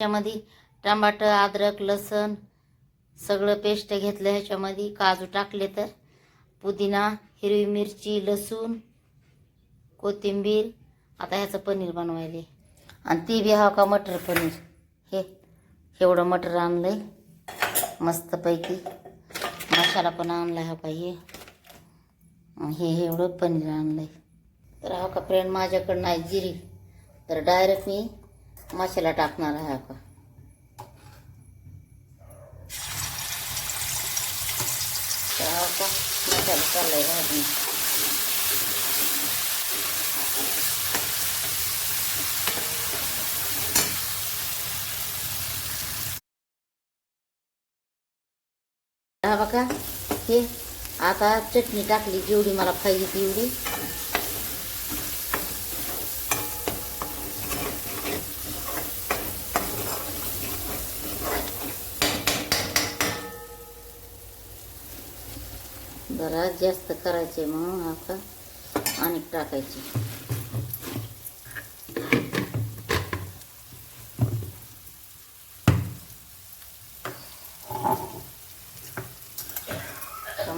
ह्याच्यामध्ये टमाटर अद्रक लसण सगळं पेस्ट घेतलं ह्याच्यामध्ये काजू टाकले तर पुदिना हिरवी मिरची लसूण कोथिंबीर आता ह्याचं पनीर बनवायले. आणि ती बी हवं का मटर पनीर? हे एवढं मटर आणलंय मस्तपैकी. मसाला पण आणला हा का हे? हे एवढं पनीर आणलंय. तर हा का फ्रेंड माझ्याकडं नाही जिरी. तर डायरेक्ट मी मसाला टाकणार आहे हे आता चटणी टाकली जेवढी मला पाहिजे तेवढी जरा जास्त करायचे म्हणून आता आणि टाकायचे.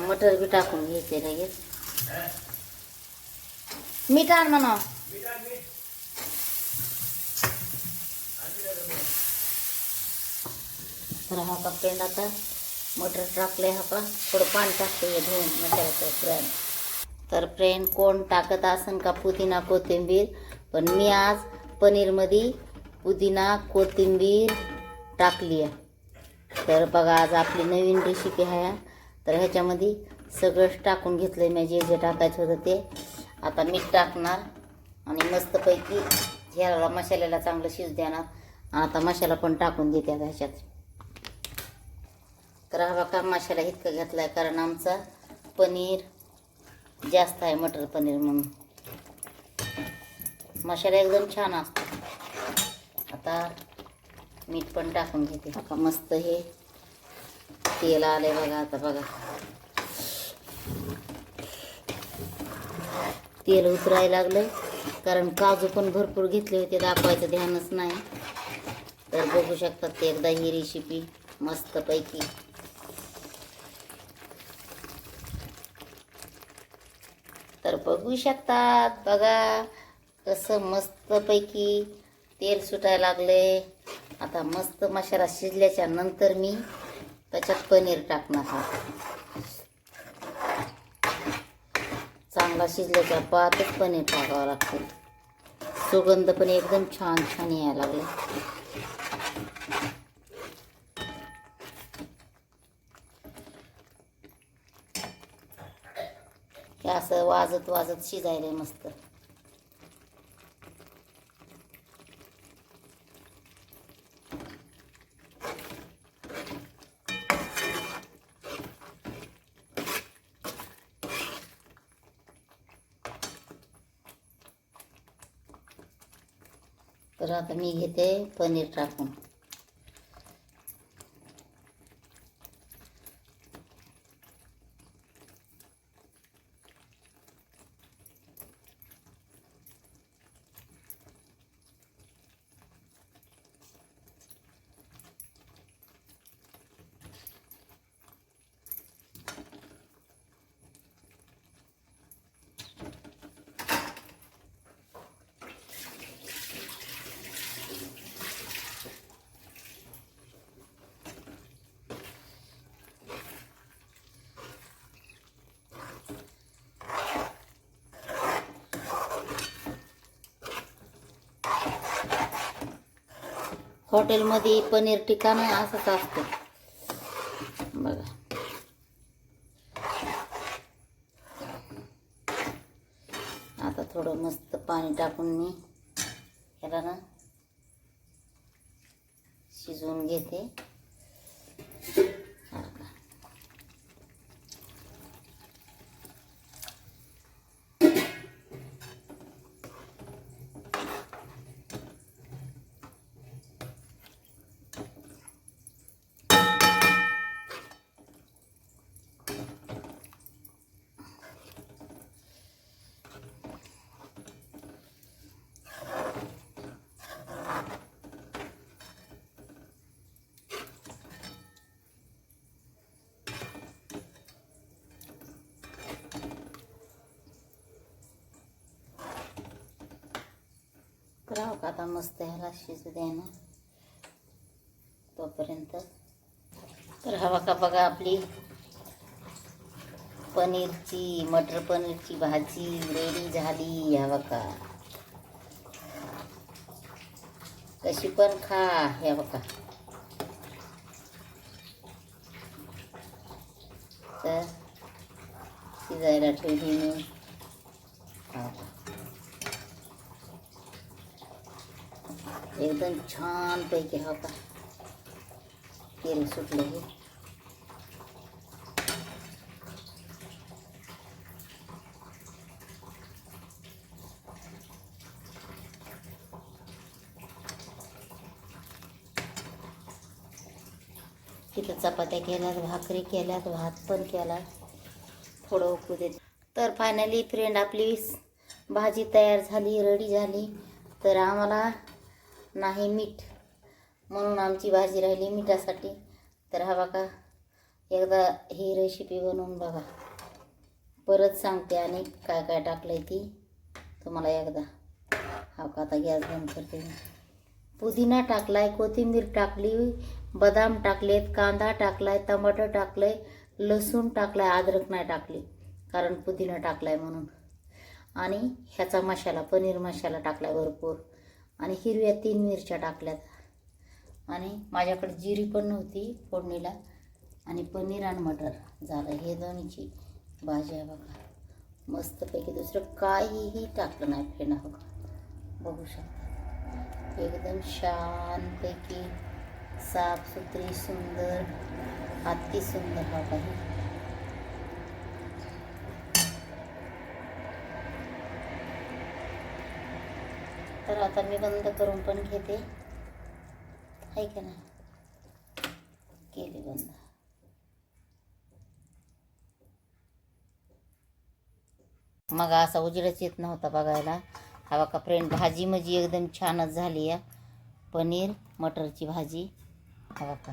मटर बी टाकून घ्यायचे लगेच. मीठ आण म्हणा. तर हा का पेंड आता मटर टाकले हा का थोडं पाणी टाकते हे धुवून मसाल्याचं फ्रेंड तर फ्रेंड कोण टाकत असन का पुदिना कोथिंबीर? पण मी आज पनीरमध्ये पुदिना कोथिंबीर टाकली आहे तर बघा आज आपली नवीन रेसिपी आहे. तर ह्याच्यामध्ये सगळंच टाकून घेतलं आहे मी. जे जे टाकायचं होतं ते. आता मीठ टाकणार आणि मस्तपैकी ह्याला मसाल्याला चांगलं शिज देणार. आता मसाला पण टाकून देते आता ह्याच्यात. तर हा बघा माशाला इतकं घेतला आहे कारण आमचा पनीर जास्त आहे मटर पनीर म्हणून. मसाला एकदम छान असतो. आता मीठ पण टाकून घेते. आता मस्त हे तेल आले बघा आता बघा. तेल उतरायला लागलं कारण काजू पण भरपूर घेतले होते दाखवायचं ध्यानच नाही. तर बघू शकतात ते एकदा ही रेसिपी मस्तपैकी. तर बघू शकतात. बघा कसं मस्तपैकी तेल सुटायला लागले. आता मस्त मसाला शिजल्याच्या नंतर मी त्याच्यात पनीर टाकणार हा चांगला शिजल्याच्या बादच पनीर टाकावं लागतं सुगंध पण एकदम छान छान यायला लागले. हे असं वाजत वाजत शिजायला मस्त. तर आता मी घेते पनीर टाकून. हॉटेलमध्ये पनीर टिक्का ना असंच असतं. बघा. आता थोडं मस्त पाणी टाकून मी ह्याला ना शिजवून घेते. करावं हो का? आता मस्त ह्याला शिजू द्या ना तोपर्यंत. तर हवा का बघा आपली. पनीरची मटर पनीरची भाजी रेडी झाली. हवा का? कशी पण खा. हे बघा. तर शिजायला ठेवली मी. हा एकदम छान पैकी हा का तेल सुटलं हे. तिथं चपात्या केल्यात भाकरी केल्यात भात पण केला थोडं उकू देत. तर फायनली फ्रेंड आपली भाजी तयार झाली रेडी झाली. तर आम्हाला नाही मीठ. म्हणून आमची भाजी राहिली मिठासाठी. तर हा बघा एकदा ही रेसिपी बनवून बघा. परत सांगते आणि काय काय टाकलं आहे ती तुम्हाला एकदा. हा का आता गॅस बंद करते मी. पुदिना टाकलाय कोथिंबीर टाकली बदाम टाकलेत कांदा टाकलाय टमाटर टाकलंय लसूण टाकलाय अद्रक नाही टाकली. कारण पुदिना टाकलाय म्हणून. आणि ह्याचा मसाला पनीर मसाला टाकलाय भरपूर. आणि हिरव्या तीन मिरच्या टाकल्यात. आणि माझ्याकडे जिरी पण नव्हती फोडणीला. आणि पनीर आणि मटर झालं. हे दोन्हीची भाजी आहे बघा. मस्तपैकी दुसरं काहीही टाकलं नाही फेणं बघा. बघू शकता. एकदम शानपैकी साफसुथरी सुंदर अति सुंदर हा काही. तर आता मी बंद करून पण घेते. आहे का नाही? केली बंद. मग असा उजेडच येत नव्हता बघायला. हवा का फ्रेंड भाजी म्हणजे एकदम छानच झाली आहे पनीर मटरची भाजी. हवा का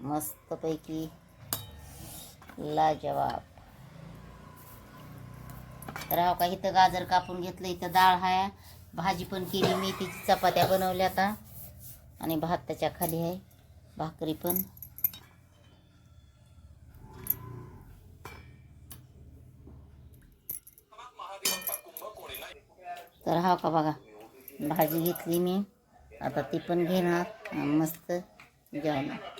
मस्तपैकी लाजवाब. तर हा का इथं गाजर कापून घेतलं इथं डाळ आहे भाजी पण केली मी तिची चपात्या बनवल्या आता. आणि भात त्याच्याखाली आहे भाकरी पण. तर हा का बघा भाजी घेतली मी. आता ती पण घेणार मस्त जेवणार.